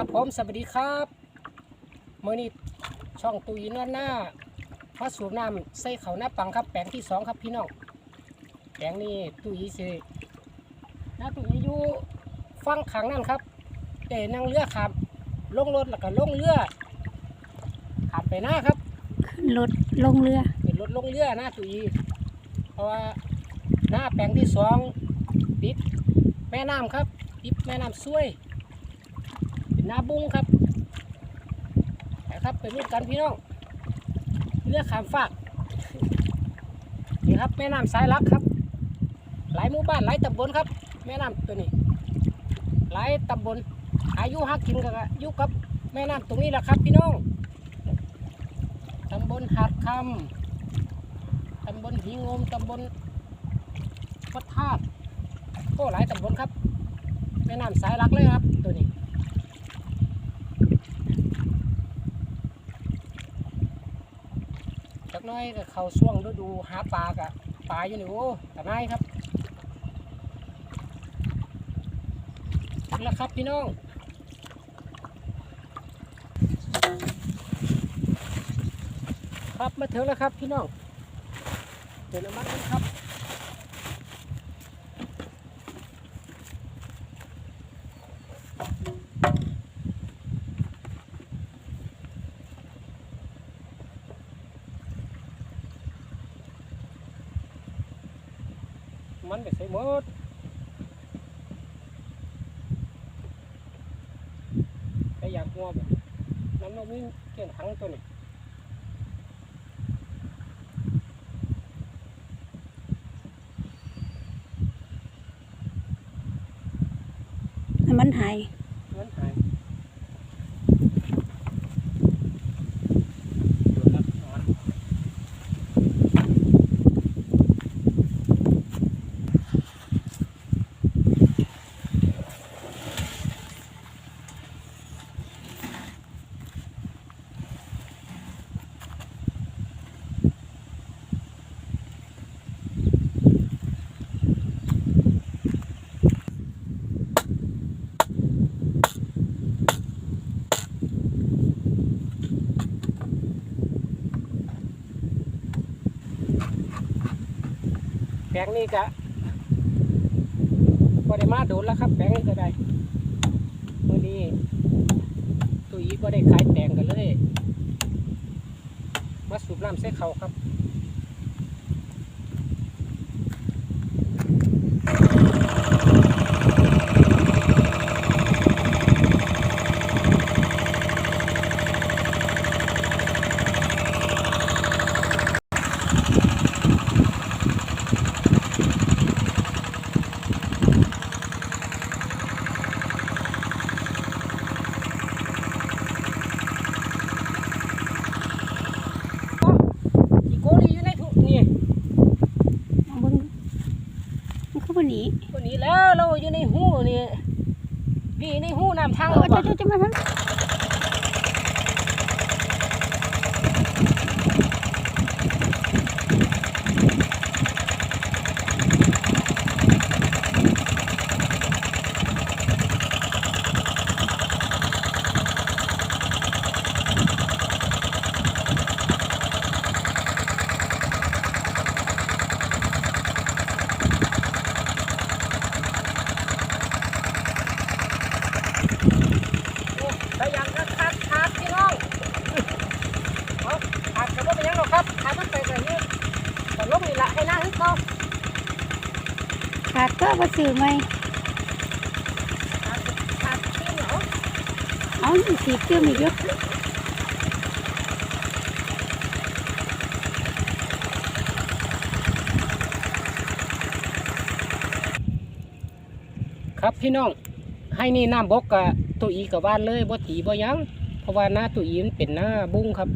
ครับผมสวัสดีครับเมื่อนี้ช่องตุยนวดหน้าพระสูบน้ำใส่เขาหน้าปังครับแปลงที่สองครับพี่น้องแปลงนี้ตุยสิหน้าตุยอยู่ฟังขังนั่นครับเดนั่งเรือขับลงรถแล้วก็ลงเรือขับไปหน้าครับขึ้นรถลงเรือเป็นรถลงเรือหน้าตุยเพราะว่าหน้าแปลงที่สองติดแม่น้ำครับติดแม่น้ำซ้วยเป็ นาบุ้งครับไปครับไปรุ่นกันพี่น้องเรือขามฝากนี่ครับแม่น้ำสายลักครับ หลายหมู่บ้านหลายตำบลครับ แม่น้ำตัวนี้ หลายตำบลอายุหักกินกันอยู่กับแม่น้ำตรงนี้แหละครับพี่น้องตำบลหาดคำตำบลหิงงมตำบลวัดธาตุก็หลายตำบลครับ แม่น้ำสายลักเลยครับตัวนี้ จักห น้อยก็เขาช่วงฤดูหาปลากะปลาอยู่นี่โอ้ตะไนครับถึงแล้วครับพี่น้องครับมาถึงแล้วครับพี่น้องเดี๋ยวน้ำมันกันครับ มันไปใส่หมดแต่อยากงัวบ่น้ำมันมีเกี่ยงถังตัวนี้น้ำมันหาย มันหายดูครับนอนแป ลงนี้ก็พอได้มาโดนแล้วครับแปลงนี้ก็ได้มื่อนี้ตุยก็ได้ขายแบงกันเลย มาสูบน้ำใส่เขาครับ อีโกนี่อยู่ในถุงนี่ เอาเบิ่ง มันคือวันนี้ตัวนี้แล้วเราอยู่ในหูนี่พี่ในหูน้ำทางเอเราอบ่จะจะมาทั้ง แต่ยังก็ขาดขาดพี่น้องเอาขาดก็บ่เป็นหยังหรอกครับขาดมันไปแบบนี้แต่ลงนี่ ละให้หน้าให้เขาดก็มาซื้อไหมขาดขาดที่เหนียวเอาสีเกลือมีเยอะครับพี่น้องให้นี่น้ำบกกับตัวอีกับบ้านเลยบ่ตีบ่ยังเพราะว่าหน้าตัวอีมันเป็นหน้าบุ้งครับ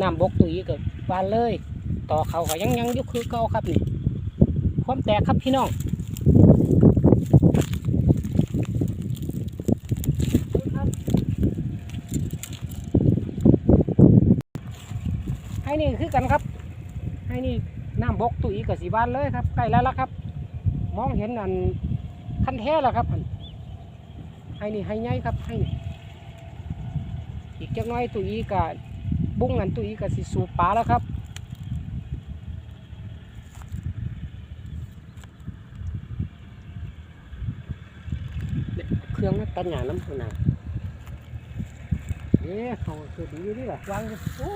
น้ำบกตัวอีกับบ้านเลย ต่อเขาก็ยังยังยุคคือเก่าครับนี่ ความแตกครับพี่น้องให้นี่คือกันครับให้นี่น้ำบกตัวอีกับสีบ้านเลยครับใกล้แล้วละครับ มองเห็นอันคันแท้แล้วครับให้นี่ให้ใหญ่ครับให้นี่อีกจักน้อยตุยกับบุ้งอันตุยกับสิสูปลาแล้วครับเนี่ยเค รื่องมันตันหยาน้ำขนาดเอ๊ะเขาคือดีอยู่ดีล่ะวางโอ้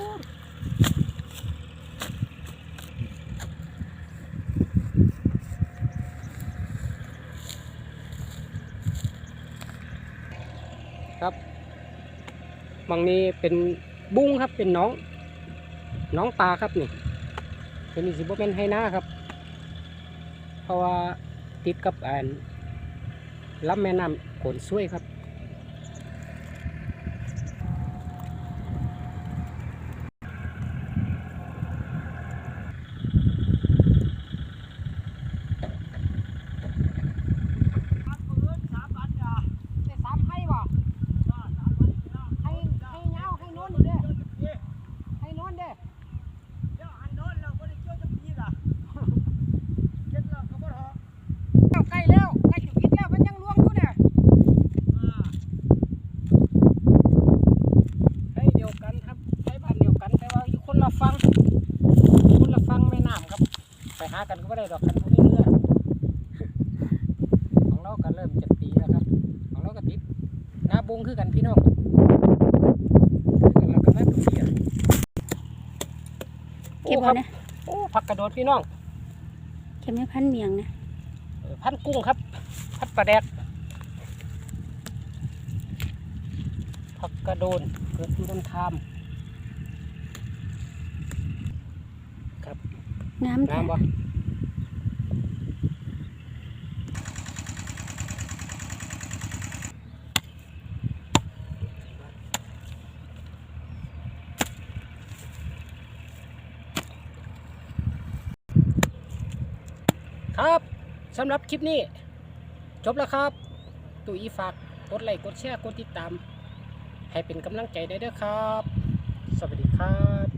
ครับบางนี้เป็นบุ้งครับเป็นน้องน้องปลาครับนี่เป็นสิบเป็นไฮนาครับ เพราะว่าติดกับอันลำแม่น้ำ โขนซุยครับ แต่สามให้บ่ให้ให้เงาให้นอนเด้ให้นอนเด้ใกล้แล้วใกล้จุดพิษแล้วมันยังล่วงอยู่เนี่ยให้เดียวกันครับให้บ้านเดียวกันแต่ว่าอยู่คนละฟังคนละฟังแม่น้ำครับ ไปหา กันก็ไม่ได้ดอกกันพวกนี้เรือของเราก็เริ่มจะตีแล้วครับ ของเราก็ติดหน้าบุงคือกันพี่น้องแล้วก็มาเสียเก็บโอ้คเอารับนะโอ้ผักกระโดดพี่น้องเก็บไม่พันเมียงนะเออพันกุ้งครับ พัดปลาแดกผักกระโดนเกิดที่ต้นทามน้ำแท้น้ำบ่ ครับสำหรับคลิปนี้ จบแล้วครับตุยฝากกดไลค์กดแชร์กดติดตาม ให้เป็นกำลังใจได้เด้อครับ สวัสดีครับ